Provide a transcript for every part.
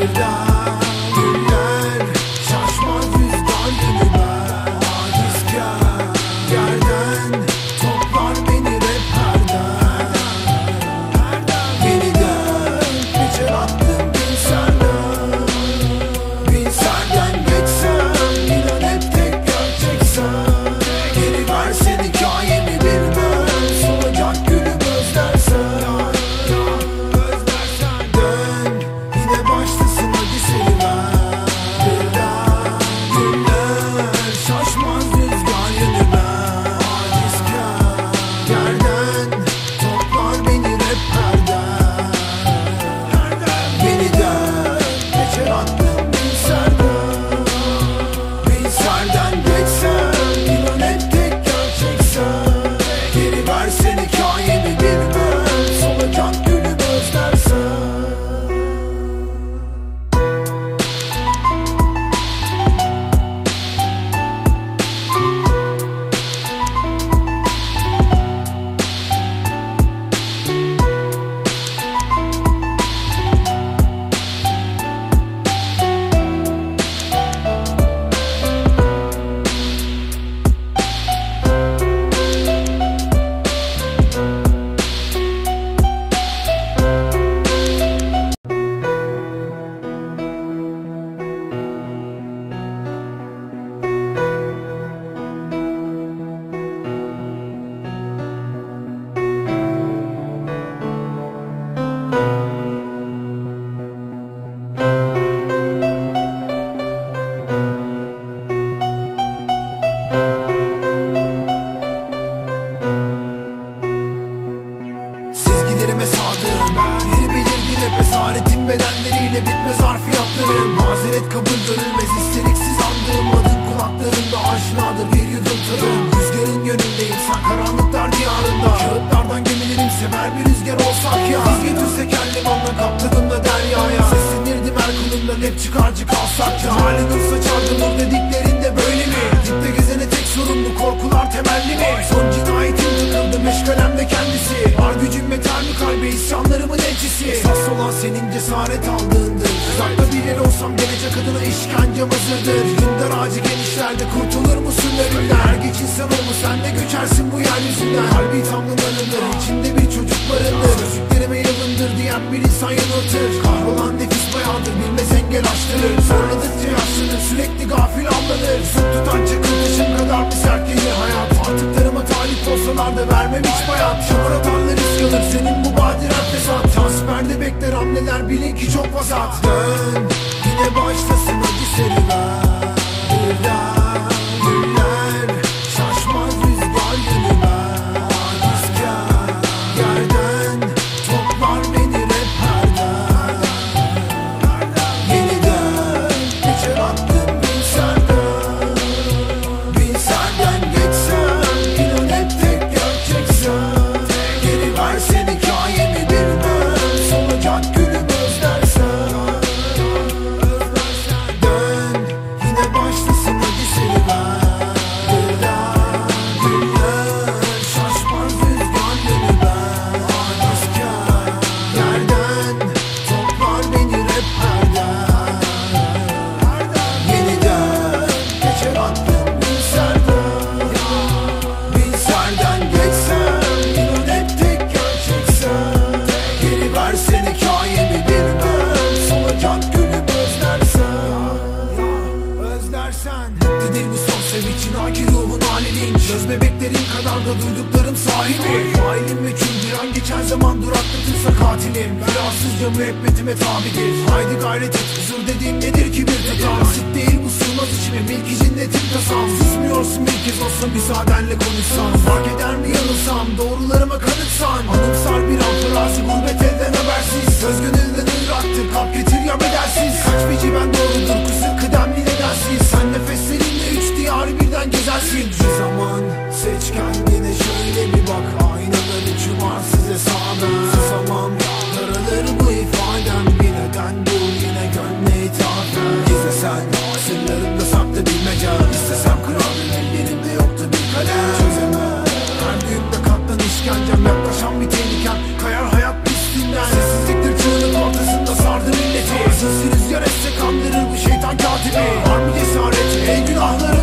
you've done. Olsak ya. Biz götürsek el limanla kaptığımda deryaya. Seslenirdim her konumdan hep çıkarcı kalsak ya. Hali nur saçardı nur dediklerinde böyle mi? Dipte gezene tek sorumlu korkular temelli mi? Son cinayetim tıkıldı meşgalemde kendisi. Var gücüm yeter mi kalbe isyanlarımın elçisi? Esas olan senin cesaret aldığındır hazırdır. Hindar ağacı genişlerde kurtulur musun ölümden Her geç insan olma sen de göçersin bu yeryüzünden Kalbi tamlılarındır içinde bir çocuk barındır. Sözcüklerime yalındır diyen bir insan yanıltır. Kahrolan nefis bayandır bilmez engel açtırır. Zorladıkça yaşlanır sürekli gafil avlanır. Sık tutan çakıl taşım kadar bir sert gelir hayat talip olsalar da vermem hiç bayat Şamar atarlar risk alır. Senin bu badiren fesat. Tasperde bekler. Hamleler bilin ki çok vasat. Dön. Yine başlasın acı serüven Birden Mutludur bu son sevinçin haki ruhun halinin Göz bebeklerin kadar da duyduklarım sahibi. Meçhul bir an geçen zaman duraklatırsa katilim Ferahsızca müebbetime tabidir. Haydi gayret et huzur dediğim nedir ki bir tutam Basit değil bu sığmaz içime. Milki cinnetin tasam. Susmuyorsun bir kez olsa müsaadenle konuşsam Fark eder mi yanılsam? Doğrularıma kanıtsan Anımsar Hevesi kandırır bu şeytan katibi. Var mı cesaret? Ey günahları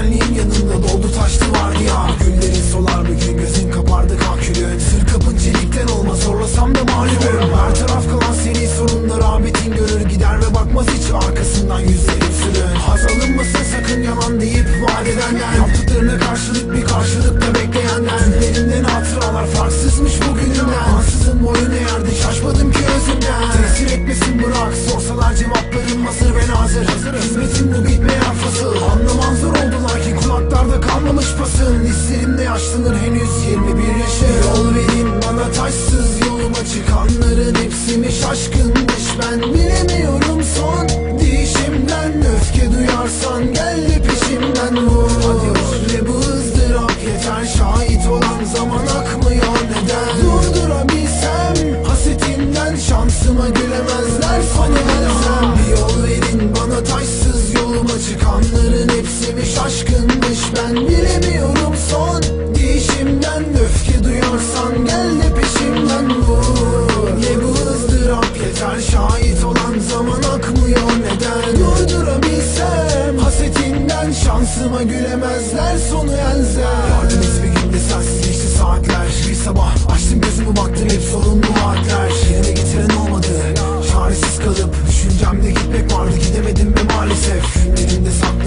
Güvenliğin yanında doldu mi şaşkınmış ben mi Göremezler sonu elzem. Yardım et bir günde sensiz geçti saatler. Bir sabah açtım gözümü baktım hep sorunlu vaatler. Yerine getiren olmadı çaresiz kalıp Düşüncemde gitmek vardı. Gidemedim ve maalesef? Günlerimde saklı